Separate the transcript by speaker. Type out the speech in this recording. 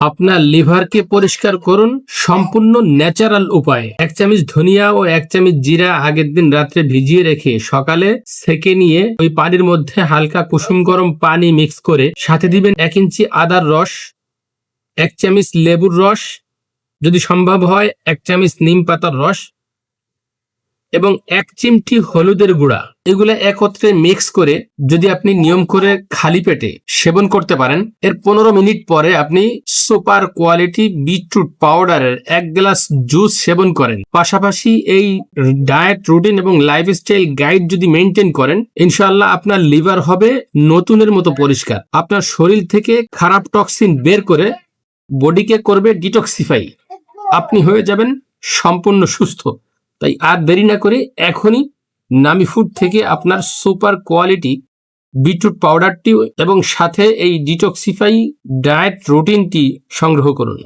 Speaker 1: আপনার লিভারকে পরিষ্কার করুন সম্পূর্ণ ন্যাচারাল উপায়ে। এক চামচ ধনিয়া ও এক চামচ জিরা আগের দিন রাত্রে ভিজিয়ে রেখে সকালে সেকে নিয়ে ওই পানির মধ্যে হালকা কুসুম গরম পানি মিক্স করে সাথে দিবেন এক ইঞ্চি আদার রস, এক চামচ লেবুর রস, যদি সম্ভব হয় এক চামচ নিম পাতার রস এবং এক চিমটি হলুদের গুঁড়া। এগুলো একত্রে মিক্স করে যদি আপনি নিয়ম করে খালি পেটে সেবন করতে পারেন, এর পনেরো মিনিট পরে আপনি সুপার কোয়ালিটি বিটরুট পাউডারের এক গ্লাস জুস সেবন করেন। পাশাপাশি এই ডায়েট রুটিন এবং লাইফস্টাইল গাইড যদি মেনটেন করেন ইনশাল্লাহ আপনার লিভার হবে নতুনের মতো পরিষ্কার। আপনার শরীর থেকে খারাপ টক্সিন বের করে বডিকে করবে ডিটক্সিফাই। আপনি হয়ে যাবেন সম্পূর্ণ সুস্থ। তাই আর দেরি না করে এখনই নামি ফুড থেকে আপনার সুপার কোয়ালিটি বিটরুট পাউডারটি এবং সাথে এই ডিটক্সিফাই ডায়েট রুটিনটি সংগ্রহ করুন।